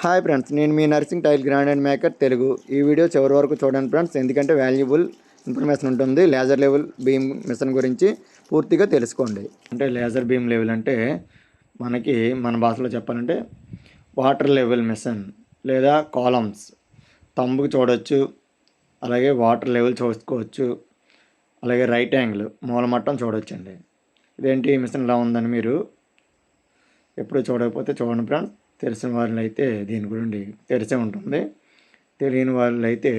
Hi friends నేను మీ Narsing tile grand and maker Telugu. ఈ video చివరి వరకు చూడండి ఫ్రెండ్స్ ఎందుకంటే వాల్యుబుల్ ఇన్ఫర్మేషన్ ఉంటుంది. లేజర్ లెవెల్ బీమ్ మిషన్ గురించి పూర్తిగా తెలుసుకోండి. అంటే లేజర్ బీమ్ లెవెల్ అంటే మనకి మన భాషలో చెప్పాలంటే వాటర్ లెవెల్ మిషన్ లేదా కాలమ్స్. తంబుకు చూడవచ్చు అలాగే వాటర్ లెవెల్ చూసుకోవచ్చు అలాగే రైట్ యాంగిల్ మూలమట్టం చూడొచ్చండి. ఇదేంటి మిషన్ ఇలా ఉందని మీరు ఎప్పుడు చూడకపోతే చూడండి ఫ్రెండ్స్. తెలిసిన వాళ్ళు అయితే దీని గురించి తెలిసే ఉంటుంది. తెలియని వాళ్ళు అయితే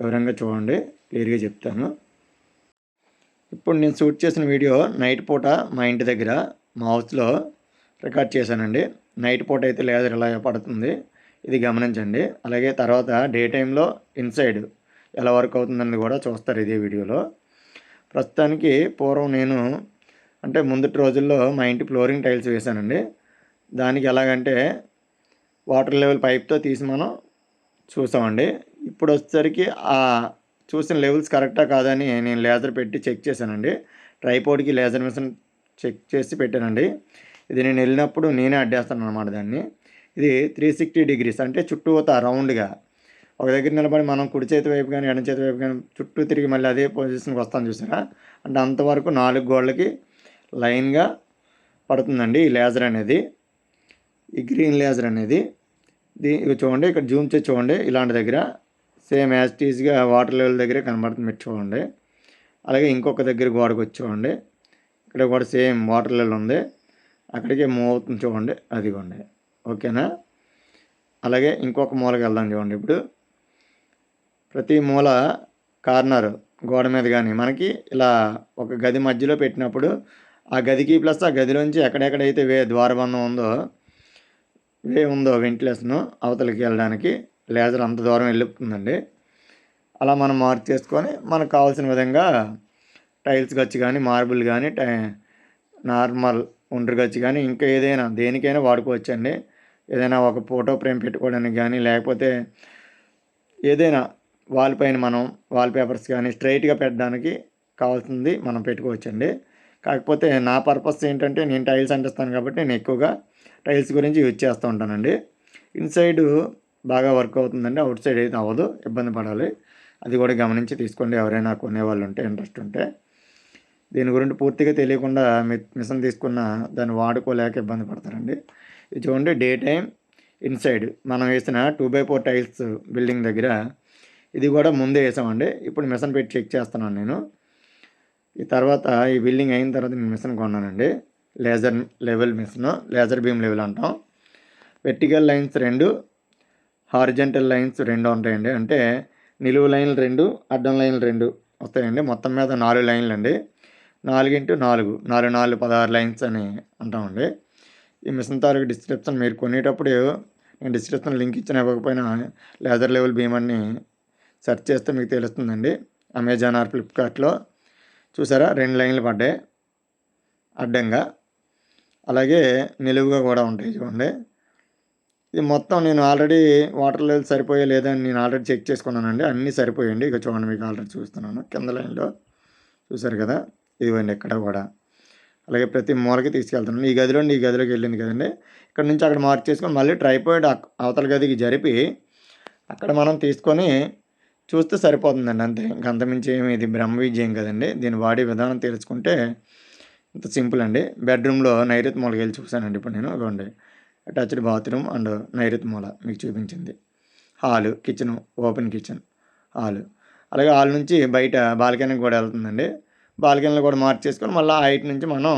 వివరంగా చూడండి. క్లియర్గా చెప్తాను. ఇప్పుడు నేను షూట్ చేసిన వీడియో నైట్ పూట మా ఇంటి దగ్గర మా హౌస్లో రికార్డ్ చేశానండి. నైట్ పూట అయితే లేజర్ ఇలా పడుతుంది ఇది గమనించండి. అలాగే తర్వాత డే టైంలో ఇన్సైడ్ ఎలా వర్క్ అవుతుందని కూడా చూస్తారు ఇదే వీడియోలో. ప్రస్తుతానికి పూర్వం నేను అంటే ముందటి రోజుల్లో మా ఇంటి ఫ్లోరింగ్ టైల్స్ వేశానండి. దానికి ఎలాగంటే వాటర్ లెవెల్ పైప్తో తీసి మనం చూసామండి. ఇప్పుడు వచ్చేసరికి ఆ చూసిన లెవెల్స్ కరెక్టా కాదని నేను లేజర్ పెట్టి చెక్ చేశానండి. ట్రైపోర్డ్కి లేజర్ మిషన్ చెక్ చేసి పెట్టానండి. ఇది నేను వెళ్ళినప్పుడు నేనే అడ్డేస్తాను అనమాట దాన్ని. ఇది త్రీ సిక్స్టీ డిగ్రీస్ అంటే చుట్టూ రౌండ్గా. ఒక దగ్గర నిలబడి మనం కుడి చేతి వైపు కానీ ఎడం చేతి వైపు కానీ చుట్టూ తిరిగి మళ్ళీ అదే పొజిషన్కి వస్తాను చూసారా? అంటే అంతవరకు నాలుగు గోళ్ళకి లైన్గా పడుతుందండి ఈ లేజర్ అనేది. ఈ గ్రీన్ లేజర్ అనేది దీ చూడండి ఇక్కడ జూమ్ చేసి చూడండి ఇలాంటి దగ్గర సేమ్ యాజ్ టీజ్గా వాటర్ లెవెల్ దగ్గర కనబడుతుంది మీరు చూడండి. అలాగే ఇంకొక దగ్గర గోడకు వచ్చి చూడండి ఇక్కడ కూడా సేమ్ వాటర్ లెవెల్ ఉంది. అక్కడికి మూవ్ అవుతుంది చూడండి అదిగోండి ఓకేనా? అలాగే ఇంకొక మూలకి వెళ్దాం చూడండి ఇప్పుడు. ప్రతి మూల కార్నర్ గోడ మీద కానీ మనకి ఇలా ఒక గది మధ్యలో పెట్టినప్పుడు ఆ గదికి ప్లస్ ఆ గదిలోంచి ఎక్కడెక్కడైతే వే ద్వారబంధం ఉందో వే ఉందో వెంటిలేషను అవతలికి వెళ్ళడానికి లేజర్ అంత దూరం వెళ్ళిపోతుందండి. అలా మనం మార్క్ చేసుకొని మనకు కావాల్సిన విధంగా టైల్స్ గచ్చి కానీ మార్బుల్ కానీ టై నార్మల్ ఒండ్రు గచ్చి కానీ ఇంకా ఏదైనా దేనికైనా వాడుకోవచ్చండి. ఏదైనా ఒక ఫోటో ఫ్రేమ్ పెట్టుకోవడానికి కానీ లేకపోతే ఏదైనా వాల్ పైన మనం వాల్ పేపర్స్ కానీ స్ట్రైట్గా పెట్టడానికి కావాల్సింది మనం పెట్టుకోవచ్చండి. కాకపోతే నా పర్పస్ ఏంటంటే నేను టైల్స్ అంటిస్తాను కాబట్టి నేను ఎక్కువగా టైల్స్ గురించి యూజ్ చేస్తూ ఉంటానండి. ఇన్సైడ్ బాగా వర్క్ అవుతుందండి. అవుట్ సైడ్ అయితే అవ్వదు. ఇబ్బంది పడాలి. అది కూడా గమనించి తీసుకోండి. ఎవరైనా కొనేవాళ్ళు ఉంటే ఇంట్రెస్ట్ ఉంటే. దీని గురించి పూర్తిగా తెలియకుండా మిషన్ తీసుకున్న దాన్ని వాడుకోలేక ఇబ్బంది పడతారండి. ఇది చూడండి. డే టైం ఇన్సైడ్ మనం వేసిన two by four tiles building దగ్గర ఇది కూడా ముందే వేసామండి. ఇప్పుడు మిషన్ పెట్టి చెక్ చేస్తున్నాను నేను. ఈ తర్వాత ఈ బిల్డింగ్ అయిన తర్వాత నేను machine కొన్నానండి. Laser level machine laser beam level అంటాం. వెర్టికల్ లైన్స్ రెండు హారిజెంటల్ లైన్స్ రెండు ఉంటాయండి. అంటే నిలువు లైన్లు రెండు అడ్డం లైన్లు రెండు వస్తాయండి. మొత్తం మీద నాలుగు లైన్లు అండి. నాలుగు ఇంటూ నాలుగు నాలుగు నాలుగు పదహారు లైన్స్ అని అంటామండి. ఈ మిషన్ తాలూకు డిస్క్రిప్షన్ మీరు కొనేటప్పుడు నేను డిస్క్రిప్షన్ లింక్ ఇచ్చిన ఇవ్వకపోయినా లేజర్ లెవెల్ బీమ్ అన్ని సెర్చ్ చేస్తే మీకు తెలుస్తుందండి. అమెజాన్ ఆర్ ఫ్లిప్కార్ట్లో చూసారా? రెండు లైన్లు పడ్డాయి. అడ్డంగా. అలాగే నిలువుగా కూడా ఉంటాయి చూడండి. ఇది మొత్తం నేను ఆల్రెడీ వాటర్ లెవెల్ సరిపోయే లేదని నేను ఆల్రెడీ చెక్ చేసుకున్నానండి. అన్నీ సరిపోయండి. ఇక చూడండి మీకు ఆల్రెడీ చూస్తున్నాను కింద లైన్లో చూసారు కదా? ఇదిగోండి ఇక్కడ కూడా. అలాగే ప్రతి మూలకి తీసుకెళ్తున్నాను. ఈ గదిలో ఈ గదిలోకి వెళ్ళింది కదండి. ఇక్కడ నుంచి అక్కడ మార్క్ చేసుకొని మళ్ళీ ట్రైపాయిడ్ అవతల గదికి జరిపి అక్కడ మనం తీసుకొని చూస్తే సరిపోతుందండి అంతే. ఇంక అంతమించి ఏమి ఇది బ్రహ్మ విజయం కదండి. దీని వాడే విధానం తెలుసుకుంటే ఇంత సింపుల్ అండి. బెడ్రూమ్లో నైరుతి మూలకి వెళ్ళి చూశానండి. ఇప్పుడు నేను ఇవ్వండి అటాచ్డ్ బాత్రూమ్ అండ్ నైరుతి మూల మీకు చూపించింది. Hall kitchen open kitchen hall. అలాగే హాల్ నుంచి బయట బాల్కనీకి కూడా వెళ్తుందండి. బాల్కనీలో కూడా మార్క్ చేసుకొని మళ్ళీ హైట్ నుంచి మనం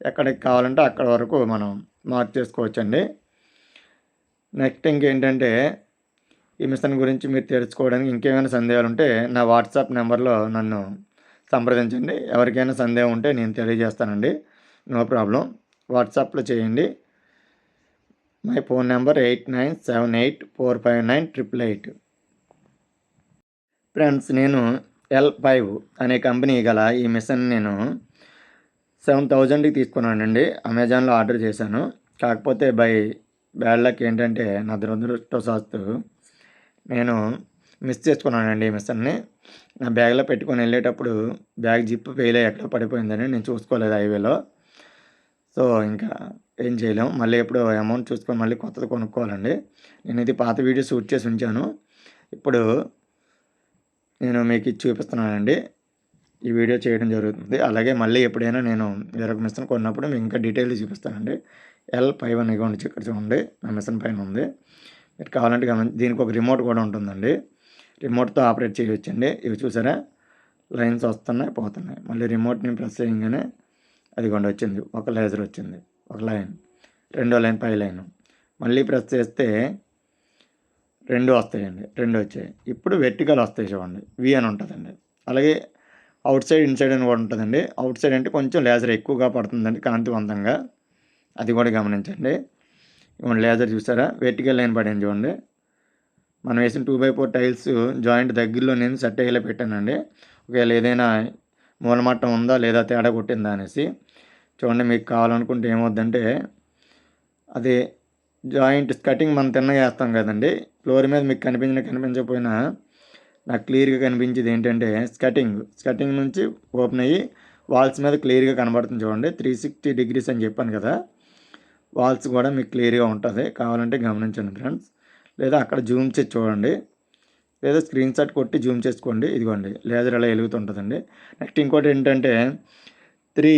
ఎక్కడికి కావాలంటే అక్కడ వరకు మనం మార్క్ చేసుకోవచ్చండి. నెక్స్ట్ ఇంకేంటంటే ఈ మిషన్ గురించి మీరు తెలుసుకోవడానికి ఇంకేమైనా సందేహాలు ఉంటే నా వాట్సాప్ నెంబర్లో నన్ను సంప్రదించండి. ఎవరికైనా సందేహం ఉంటే నేను తెలియజేస్తానండి. No problem. వాట్సాప్లో చేయండి. My phone number eight nine seven eight four five nine triple eight. Friends నేను ఎల్ ఫైవ్ అనే కంపెనీ గల ఈ మిషన్ నేను సెవెన్ థౌజండ్కి తీసుకున్నానండి. అమెజాన్లో ఆర్డర్ చేశాను. కాకపోతే బై బ్యాడ్ లక్ ఏంటంటే నా దురదృష్టవశాత్తు నేను మిస్ చేసుకున్నానండి ఈ మిషన్ని నా బ్యాగ్లో పెట్టుకొని వెళ్ళేటప్పుడు బ్యాగ్ జిప్ ఫెయిల్ అయ్యి ఎక్కడ పడిపోయిందని నేను చూసుకోలేదు హైవేలో. సో ఇంకా ఏం చేయలేం. మళ్ళీ ఎప్పుడు అమౌంట్ చూసుకొని మళ్ళీ కొత్తది కొనుక్కోవాలండి. నేను ఇది పాత వీడియో షూట్ చేసి ఉంచాను. ఇప్పుడు నేను మీకు ఇది చూపిస్తున్నానండి. ఈ వీడియో చేయడం జరుగుతుంది. అలాగే మళ్ళీ ఎప్పుడైనా నేను వేరొక మిషన్ కొన్నప్పుడు మీకు ఇంకా డీటెయిల్ చూపిస్తానండి. ఎల్ ఫైవ్ వన్ ఇక్కడ చూడండి. నా మిషన్ పైన ఉంది. మీరు కావాలంటే గమని దీనికి ఒక రిమోట్ కూడా ఉంటుందండి. రిమోట్తో ఆపరేట్ చేయవచ్చండి ఇవి చూసారా? లైన్స్ వస్తున్నాయి పోతున్నాయి. మళ్ళీ రిమోట్ని ప్రెస్ చేయగానే అదిగోండి వచ్చింది. ఒక లేజర్ వచ్చింది. ఒక లైన్. రెండో లైన్ పై లైన్. మళ్ళీ ప్రెస్ చేస్తే రెండు వస్తాయండి. రెండు వచ్చాయి. ఇప్పుడు వెర్టికల్ వస్తాయి చూడండి. వి అని ఉంటుందండి. అలాగే అవుట్ సైడ్ ఇన్సైడ్ అని కూడా ఉంటుందండి. అవుట్ సైడ్ అంటే కొంచెం లేజర్ ఎక్కువగా పడుతుందండి కాంతివంతంగా. అది కూడా గమనించండి. ఇవ్వండి లేజర్ చూసారా? వెర్టికల్ లైన్ పడింది చూడండి. మనం వేసిన two by four tiles joint దగ్గరలో నేను సెట్ అయ్యేలా పెట్టానండి. ఒకవేళ ఏదైనా మూలమట్టం ఉందా లేదా తేడా కొట్టిందా అనేసి చూడండి మీకు కావాలనుకుంటే ఏమవుద్దంటే అది జాయింట్ కటింగ్ మనం తిన్నగా వేస్తాం కదండి. ఫ్లోర్ మీద మీకు కనిపించిన కనిపించకపోయినా నాకు క్లియర్గా కనిపించేది ఏంటంటే స్కటింగ్. స్కటింగ్ నుంచి ఓపెన్ అయ్యి వాల్స్ మీద క్లియర్గా కనబడుతుంది చూడండి. త్రీ సిక్స్టీ డిగ్రీస్ అని చెప్పాను కదా. వాల్స్ కూడా మీకు క్లియర్గా ఉంటుంది. కావాలంటే గమనించండి ఫ్రెండ్స్. లేదా అక్కడ జూమ్ చేసి చూడండి. లేదా స్క్రీన్ షాట్ కొట్టి జూమ్ చేసుకోండి. ఇదిగోండి. లేజర్ అలా వెలుగుతుంటుందండి. నెక్స్ట్ ఇంకోటి ఏంటంటే త్రీ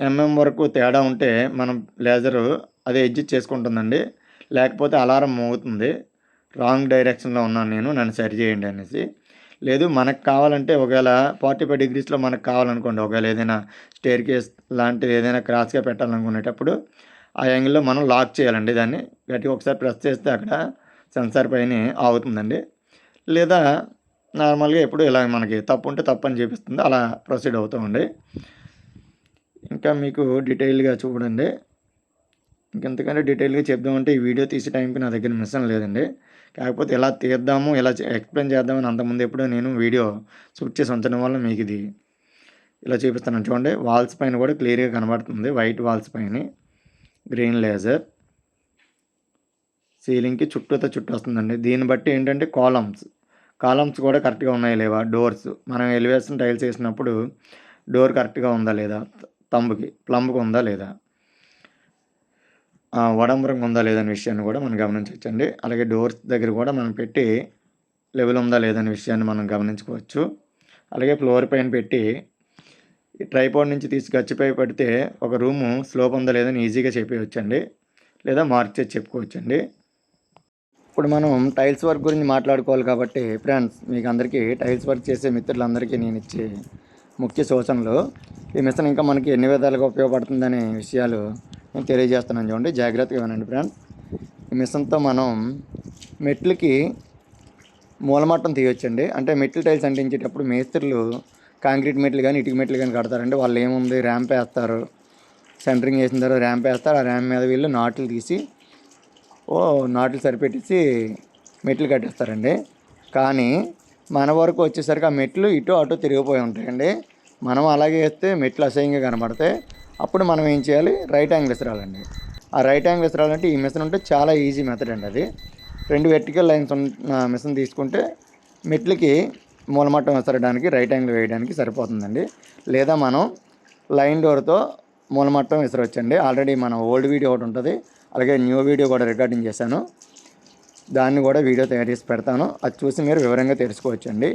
ఎంఎం వరకు తేడా ఉంటే మనం లేజరు అది ఎడ్జిట్ చేసుకుంటుందండి. లేకపోతే అలారం మోగుతుంది. రాంగ్ డైరెక్షన్లో ఉన్నాను నేను. నన్ను సరి చేయండి అనేసి. లేదు మనకు కావాలంటే ఒకవేళ ఫార్టీ ఫైవ్ డిగ్రీస్లో మనకు కావాలనుకోండి. ఒకవేళ ఏదైనా స్టేర్ కేస్ లాంటిది ఏదైనా క్రాస్గా పెట్టాలనుకునేటప్పుడు ఆ యాంగిల్లో మనం లాక్ చేయాలండి దాన్ని. గట్టిగా ఒకసారి ప్రెస్ చేస్తే అక్కడ సెన్సార్ పైన ఆగుతుందండి. లేదా నార్మల్గా ఎప్పుడు ఇలా మనకి తప్పు ఉంటే తప్పు అని చూపిస్తుంది అలా ప్రొసీడ్ అవుతామండి ఇంకా మీకు డీటెయిల్గా చూడండి. ఇంకెంతకంటే డీటెయిల్గా చెప్దామంటే ఈ వీడియో తీసే టైంకి నా దగ్గర మిషన్ లేదండి. కాకపోతే ఎలా తీద్దాము ఎలా ఎక్స్ప్లెయిన్ చేద్దామని అంతకుముందు ఎప్పుడో నేను వీడియో షూట్ చేసి ఉంచడం వల్ల మీకు ఇది ఇలా చూపిస్తాను చూడండి వాల్స్ పైన కూడా క్లియర్గా కనబడుతుంది. వైట్ వాల్స్ పైన. Green laser. సీలింగ్కి చుట్టూతో చుట్టూ వస్తుందండి దీన్ని బట్టి ఏంటంటే కాలమ్స్. కాలమ్స్ కూడా కరెక్ట్గా ఉన్నాయి లేవా? డోర్స్. మనం ఎలివేషన్ టైల్స్ వేసినప్పుడు డోర్ కరెక్ట్గా ఉందా లేదా? తంబుకి. ప్లంబ్కి ఉందా లేదా? వడంబరం ఉందా లేదనే విషయాన్ని కూడా మనం గమనించవచ్చండి. అలాగే డోర్స్ దగ్గర కూడా మనం పెట్టి లెవెల్ ఉందా లేదనే విషయాన్ని మనం గమనించుకోవచ్చు. అలాగే ఫ్లోర్ పైన పెట్టి ఈ ట్రైపాడ్ నుంచి తీసి గచ్చిపై పడితే ఒక రూము స్లోప్ ఉందా లేదని ఈజీగా చెప్పేయచ్చండి. లేదా మార్క్ చేసి చెప్పుకోవచ్చండి. ఇప్పుడు మనం టైల్స్ వర్క్ గురించి మాట్లాడుకోవాలి కాబట్టి ఫ్రెండ్స్ మీకు అందరికీ టైల్స్ వర్క్ చేసే మిత్రులందరికీ నేను ఇచ్చే ముఖ్య సూచనలు. ఈ మిషన్ ఇంకా మనకి ఎన్ని విధాలుగా ఉపయోగపడుతుందనే విషయాలు నేను తెలియజేస్తున్నాను చూడండి. జాగ్రత్తగా వినండి ఫ్రెండ్స్. ఈ మిషన్తో మనం మెట్లకి మూలమట్టం తీయొచ్చండి. అంటే మెట్లు టైల్స్ అంటించేటప్పుడు మేస్త్రులు కాంక్రీట్ మెట్లు కానీ ఇటుక మెట్లు కానీ కడతారండి. వాళ్ళు ఏముంది? ర్యాంప్ వేస్తారు. సెంటరింగ్ వేసిన తర్వాత ర్యాంప్ వేస్తారు. ఆ ర్యాంప్ మీద వీళ్ళు నాట్లు తీసి ఓ నాట్లు సరిపెట్టేసి మెట్లు కట్టేస్తారండి. కానీ మన వరకు వచ్చేసరికి ఆ మెట్లు ఇటు అటు తిరిగిపోయి ఉంటాయండి. మనం అలాగే వేస్తే మెట్లు అసహ్యంగా కనబడతాయి. అప్పుడు మనం ఏం చేయాలి? రైట్ యాంగిల్ విసరాలండి. ఆ రైట్ యాంగిల్ విసరాలంటే ఈ మిషన్ ఉంటే చాలా ఈజీ మెథడ్ అండి అది. రెండు వెర్టికల్ లైన్స్ ఉన్న మిషన్ తీసుకుంటే మెట్లకి మూలమట్టం విసరడానికి రైట్ యాంగిల్ వేయడానికి సరిపోతుందండి. లేదా మనం లైన్ డోర్తో మూలమట్టం విసరవచ్చండి. ఆల్రెడీ మన ఓల్డ్ వీడియో ఒకటి ఉంటుంది. అలాగే న్యూ వీడియో కూడా రికార్డింగ్ చేశాను. దాన్ని కూడా వీడియో తయారు చేసి పెడతాను. అది చూసి మీరు వివరంగా తెలుసుకోవచ్చండి.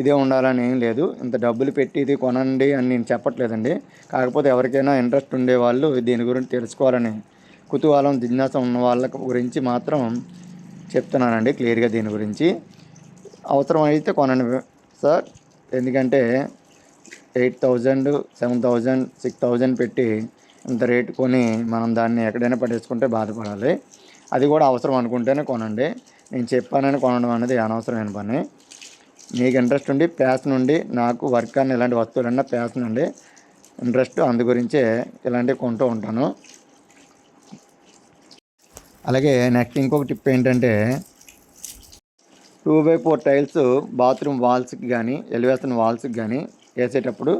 ఇదే ఉండాలని ఏం లేదు. ఇంత డబ్బులు పెట్టి ఇది కొనండి అని నేను చెప్పట్లేదండి. కాకపోతే ఎవరికైనా ఇంట్రెస్ట్ ఉండే వాళ్ళు దీని గురించి తెలుసుకోవాలని కుతూహలం జిజ్ఞాస ఉన్న వాళ్ళ గురించి మాత్రం చెప్తున్నానండి క్లియర్గా దీని గురించి. అవసరం అయితే కొనండి సార్. ఎందుకంటే eight thousand seven thousand six thousand పెట్టి ఇంత రేటు కొని మనం దాన్ని ఎక్కడైనా పట్టేసుకుంటే బాధపడాలి. అది కూడా అవసరం అనుకుంటేనే కొనండి. నేను చెప్పానని కొనడం అనేది అనవసరమైన పని. మీకు ఇంట్రెస్ట్ ఉండి ప్యాషన్ ఉండి నాకు వర్క్ అని ఇలాంటి వస్తువులన్నా ప్యాషన్ ఉండి ఇంట్రెస్ట్ అందు గురించే ఇలాంటివి కొంటూ ఉంటాను. అలాగే నెక్స్ట్ ఇంకొక టిప్ ఏంటంటే two by four tiles bathroom వాల్స్కి కానీ ఎలివేషన్ వాల్స్కి కానీ వేసేటప్పుడు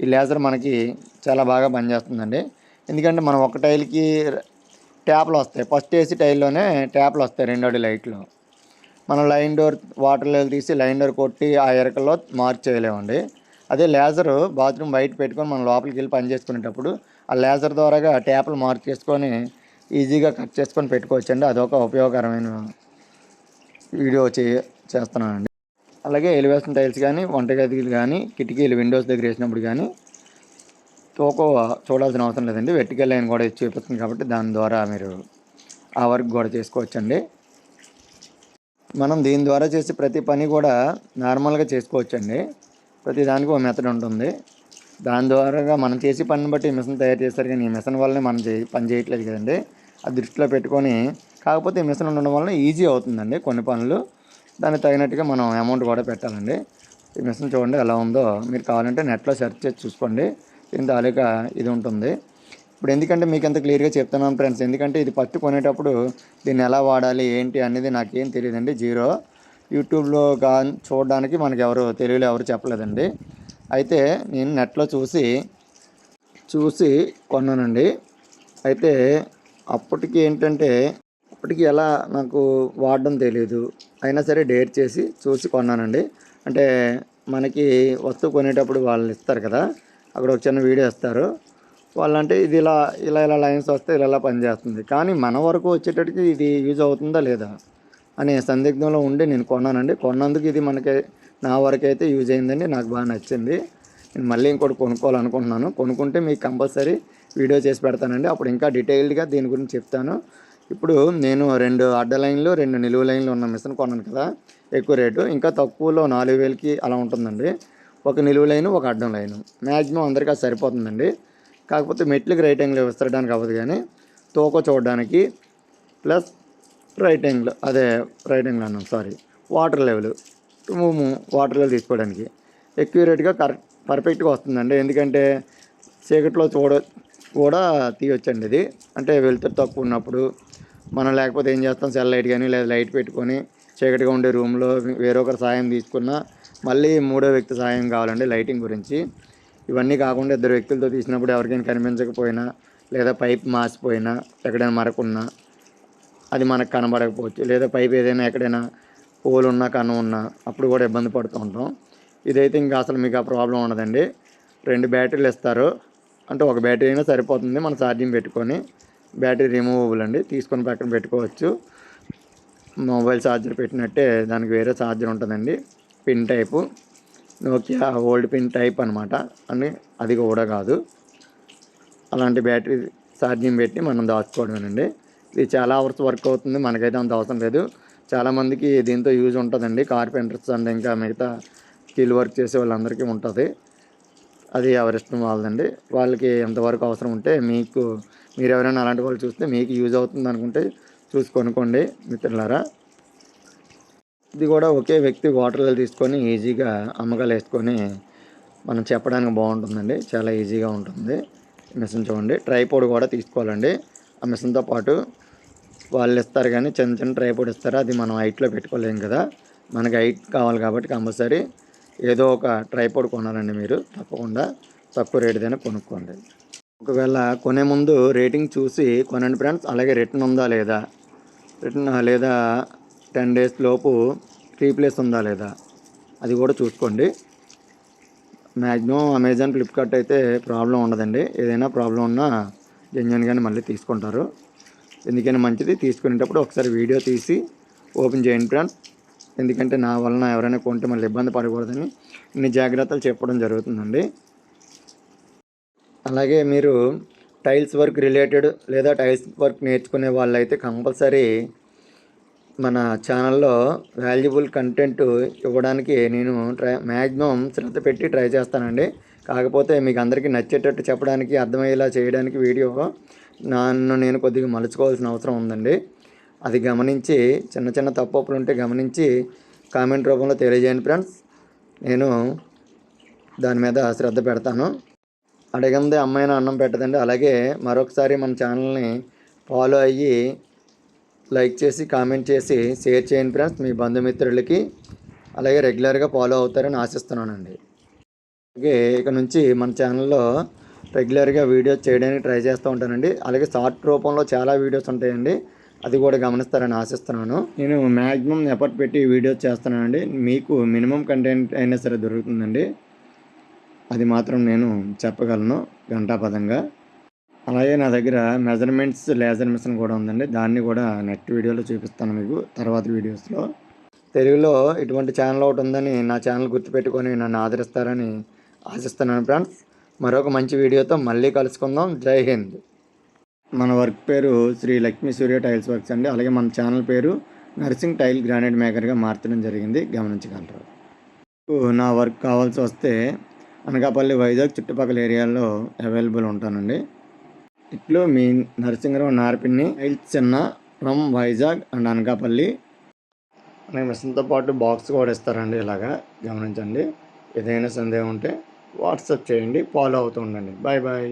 ఈ లేజర్ మనకి చాలా బాగా పనిచేస్తుందండి. ఎందుకంటే మనం ఒక టైల్కి ట్యాప్లు వస్తాయి. ఫస్ట్ ఏసీ టైల్లోనే ట్యాప్లు వస్తాయి రెండోటి లైట్లు మనం లైన్ డోర్ వాటర్ లెవెల్ తీసి లైన్ డోర్ కొట్టి ఆ ఎరకల్లో మార్క్ చేయలేమండి. అదే లేజర్ బాత్రూమ్ బయట పెట్టుకొని మనం లోపలికి వెళ్ళి పని చేసుకునేటప్పుడు ఆ లేజర్ ద్వారాగా ట్యాప్లు మార్క్ చేసుకొని ఈజీగా కట్ చేసుకొని పెట్టుకోవచ్చండి. అదొక ఉపయోగకరమైన వీడియో చే చేస్తున్నానండి. అలాగే ఎలివేషన్ టైల్స్ కానీ వంటగదిలు కానీ కిటికీలు విండోస్ దగ్గర వేసినప్పుడు కానీ తోకో చూడాల్సిన అవసరం లేదండి. వెర్టికల్ లైన్ కూడా ఇచ్చి చూపిస్తుంది కాబట్టి దాని ద్వారా మీరు ఆ వర్క్ కూడా చేసుకోవచ్చండి. మనం దీని ద్వారా చేసే ప్రతి పని కూడా నార్మల్గా చేసుకోవచ్చండి. ప్రతి దానికి ఒక మెథడ్ ఉంటుంది. దాని ద్వారాగా మనం చేసే పనిని బట్టి మిషన్ తయారు చేస్తారు కానీ ఈ మిషన్ వల్లనే మనం చే పని చేయట్లేదు కదండి. అది దృష్టిలో పెట్టుకొని కాకపోతే ఈ మిషన్ ఉండడం వలన ఈజీ అవుతుందండి కొన్ని పనులు. దానికి తగినట్టుగా మనం అమౌంట్ కూడా పెట్టాలండి. ఈ మిషన్ చూడండి ఎలా ఉందో. మీరు కావాలంటే నెట్లో సెర్చ్ చేసి చూసుకోండి. దీని తాలూకా ఇది ఉంటుంది. ఇప్పుడు ఎందుకంటే మీకు ఎంత క్లియర్గా చెప్తున్నాను ఫ్రెండ్స్ ఎందుకంటే ఇది పత్తి కొనేటప్పుడు దీన్ని ఎలా వాడాలి ఏంటి అనేది నాకేం తెలియదండి జీరో. యూట్యూబ్లో కా చూడడానికి మనకి ఎవరు తెలుగులో ఎవరు చెప్పలేదండి. అయితే నేను నెట్లో చూసి చూసి కొన్నానండి. అయితే అప్పటికి ఏంటంటే అప్పటికి ఎలా నాకు వాడడం తెలియదు అయినా సరే డేట్ చేసి చూసి కొన్నానండి. అంటే మనకి వస్తువు కొనేటప్పుడు వాళ్ళు ఇస్తారు కదా అక్కడ ఒక చిన్న వీడియో ఇస్తారు వాళ్ళంటే ఇది ఇలా ఇలా ఇలా లైన్స్ వస్తే ఇలా ఇలా పనిచేస్తుంది. కానీ మన వరకు వచ్చేటట్టుకి ఇది యూజ్ అవుతుందా లేదా అనే సందిగ్ధంలో ఉండి నేను కొన్నానండి. కొన్నందుకు ఇది మనకి నా వరకు అయితే యూజ్ అయిందండి. నాకు బాగా నచ్చింది. నేను మళ్ళీ ఇంకోటి కొనుక్కోవాలనుకుంటున్నాను. కొనుక్కుంటే మీకు కంపల్సరీ వీడియో చేసి పెడతానండి. అప్పుడు ఇంకా డీటెయిల్డ్గా దీని గురించి చెప్తాను. ఇప్పుడు నేను రెండు అడ్డ లైన్లు రెండు నిలువు లైన్లు ఉన్న మిషన్ కొన్నాను కదా. ఎక్కువ రేటు. ఇంకా తక్కువలో నాలుగు వేలకి అలా ఉంటుందండి. ఒక నిలువు లైను ఒక అడ్డం లైను. మ్యాక్సిమం అందరికీ అది సరిపోతుందండి. కాకపోతే మెట్లకి రైట్ యాంగిల్ విస్తరడానికి అవ్వదు కానీ తోక చూడడానికి ప్లస్ రైట్ యాంగిల్ అదే రైట్ యాంగిల్ అన్నాం సారీ వాటర్ లెవెల్ మూము వాటర్ లెవెల్ తీసుకోవడానికి. ఎక్యూరేట్గా కరెక్ట్ పర్ఫెక్ట్గా వస్తుందండి. ఎందుకంటే చీకట్లో చూడ కూడా తీయొచ్చండి ఇది. అంటే వెలుతురు తక్కువ ఉన్నప్పుడు మనం లేకపోతే ఏం చేస్తాం? సెల్ లైట్ కానీ లేదా లైట్ పెట్టుకొని చీకటిగా ఉండే రూమ్లో వేరొకరి సాయం తీసుకున్నా మళ్ళీ మూడో వ్యక్తి సహాయం కావాలండి లైటింగ్ గురించి. ఇవన్నీ కాకుండా ఇద్దరు వ్యక్తులతో తీసినప్పుడు ఎవరికైనా కనిపించకపోయినా లేదా పైప్ మాసిపోయినా ఎక్కడైనా మరకున్నా అది మనకు కనబడకపోవచ్చు. లేదా పైప్ ఏదైనా ఎక్కడైనా పోల్ ఉన్నా కను ఉన్నా అప్పుడు కూడా ఇబ్బంది పడుతూ ఉంటాం. ఇదైతే ఇంకా అసలు మీకు ఆ ప్రాబ్లం ఉండదండి. రెండు బ్యాటరీలు ఇస్తారు. అంటే ఒక బ్యాటరీ అయినా సరిపోతుంది మనం ఛార్జింగ్ పెట్టుకొని. బ్యాటరీ రిమూవబుల్ అండి. తీసుకొని పక్కన పెట్టుకోవచ్చు. మొబైల్ ఛార్జర్ పెట్టినట్టే దానికి వేరే ఛార్జర్ ఉంటుందండి. Pin type Nokia old pin type అనమాట అని అది కూడా కాదు. అలాంటి బ్యాటరీ ఛార్జింగ్ పెట్టి మనం దాచుకోవడమేనండి. ఇది చాలా అవర్స్ వర్క్ అవుతుంది. మనకైతే అంత అవసరం లేదు. చాలామందికి దీంతో యూజ్ ఉంటుందండి. కార్పెంటర్స్ అండ్ ఇంకా మిగతా స్కిల్ వర్క్ చేసే వాళ్ళందరికీ ఉంటుంది. అది ఎవరిష్టం వాళ్ళదండి. వాళ్ళకి ఎంతవరకు అవసరం ఉంటే మీకు మీరు ఎవరైనా అలాంటి వాళ్ళు చూస్తే మీకు యూజ్ అవుతుంది అనుకుంటే చూసి కొనుక్కోండి మిత్రులారా. ఇది కూడా ఒకే వ్యక్తి వాటర్లో తీసుకొని ఈజీగా అమ్మకాలు వేసుకొని మనం చెప్పడానికి బాగుంటుందండి. చాలా ఈజీగా ఉంటుంది. మిషన్ చూడండి. ట్రైపోడ్ కూడా తీసుకోవాలండి. ఆ మిషన్తో పాటు వాళ్ళు ఇస్తారు కానీ చిన్న చిన్న ట్రైపోడ్ ఇస్తారు. అది మనం హైట్లో పెట్టుకోలేము కదా. మనకి హైట్ కావాలి కాబట్టి కంపల్సరీ ఏదో ఒక ట్రైపోడ్ కొనాలండి మీరు. తప్పకుండా తక్కువ రేటుదైనా కొనుక్కోండి. ఒకవేళ కొనే ముందు రేటింగ్ చూసి కొనండి ఫ్రెండ్స్ అలాగే రిటర్న్ ఉందా లేదా? రిటర్న్ లేదా? టెన్ డేస్ లోపు రీప్లేస్ ఉందా లేదా? అది కూడా చూసుకోండి. మ్యాక్సిమం అమెజాన్ ఫ్లిప్కార్ట్ అయితే ప్రాబ్లం ఉండదండి. ఏదైనా ప్రాబ్లం ఉన్నా జెన్యున్గానే మళ్ళీ తీసుకుంటారు. ఎందుకైనా మంచిది తీసుకునేటప్పుడు ఒకసారి వీడియో తీసి ఓపెన్ చేయండి ఫ్రెండ్స్. ఎందుకంటే నా వలన ఎవరైనా కొంటే మళ్ళీ ఇబ్బంది పడకూడదని ఇన్ని జాగ్రత్తలు చెప్పడం జరుగుతుందండి. అలాగే మీరు టైల్స్ వర్క్ రిలేటెడ్ లేదా టైల్స్ వర్క్ నేర్చుకునే వాళ్ళైతే కంపల్సరీ మన ఛానల్లో వాల్యుబుల్ కంటెంట్ ఇవ్వడానికి నేను ట్రై మ్యాక్సిమం శ్రద్ధ పెట్టి ట్రై చేస్తానండి. కాకపోతే మీకు అందరికీ నచ్చేటట్టు చెప్పడానికి అర్థమయ్యేలా చేయడానికి వీడియో నన్ను నేను కొద్దిగా మలుచుకోవాల్సిన అవసరం ఉందండి. అది గమనించి చిన్న చిన్న తప్పులు ఉంటే గమనించి కామెంట్ రూపంలో తెలియజేయండి ఫ్రెండ్స్. నేను దాని మీద శ్రద్ధ పెడతాను. అడిగింది అమ్మాయిన అన్నం పెట్టదండి. అలాగే మరొకసారి మన ఛానల్ని ఫాలో అయ్యి లైక్ చేసి కామెంట్ చేసి షేర్ చేయండి ఫ్రెండ్స్. మీ బంధుమిత్రులకి అలాగే రెగ్యులర్గా ఫాలో అవుతారని ఆశిస్తున్నానండి. అలాగే ఇక నుంచి మన ఛానల్లో రెగ్యులర్గా వీడియోస్ చేయడానికి ట్రై చేస్తూ ఉంటానండి. అలాగే షార్ట్ రూపంలో చాలా వీడియోస్ ఉంటాయండి. అది కూడా గమనిస్తారని ఆశిస్తున్నాను. నేను మ్యాక్సిమం ఎఫర్ట్ పెట్టి వీడియోస్ చేస్తున్నానండి. మీకు మినిమం కంటెంట్ అయినా సరే దొరుకుతుందండి. అది మాత్రం నేను చెప్పగలను ఘంటాపదంగా అలాగే నా దగ్గర మెజర్మెంట్స్ లేజర్ మిషన్ కూడా ఉందండి. దాన్ని కూడా నెక్స్ట్ వీడియోలో చూపిస్తాను మీకు తర్వాత వీడియోస్లో తెలుగులో ఇటువంటి ఛానల్ ఒకటి ఉందని నా ఛానల్ గుర్తుపెట్టుకొని నన్ను ఆదరిస్తారని ఆశిస్తున్నాను ఫ్రెండ్స్ మరొక మంచి వీడియోతో మళ్ళీ కలుసుకుందాం. జై హింద్. మన వర్క్ పేరు శ్రీ లక్ష్మీ సూర్య టైల్స్ వర్క్స్ అండి. అలాగే మన ఛానల్ పేరు నర్సింగ్ టైల్ గ్రానైట్ మేకర్గా మార్చడం జరిగింది. గమనించగలరు. నా వర్క్ కావాల్సి వస్తే అనకాపల్లి వైజాగ్ చుట్టుపక్కల ఏరియాలో అవైలబుల్ ఉంటానండి. ఇట్లు మీ నరసింహరావు నార్పిన్ని టైల్స్ చిన్న ఫ్రమ్ వైజాగ్ అండ్ అనకాపల్లి. అలాగే మిషన్తో పాటు బాక్స్ కూడా ఇస్తారండి ఇలాగా గమనించండి. ఏదైనా సందేహం ఉంటే వాట్సాప్ చేయండి ఫాలో అవుతూ ఉండండి. Bye bye.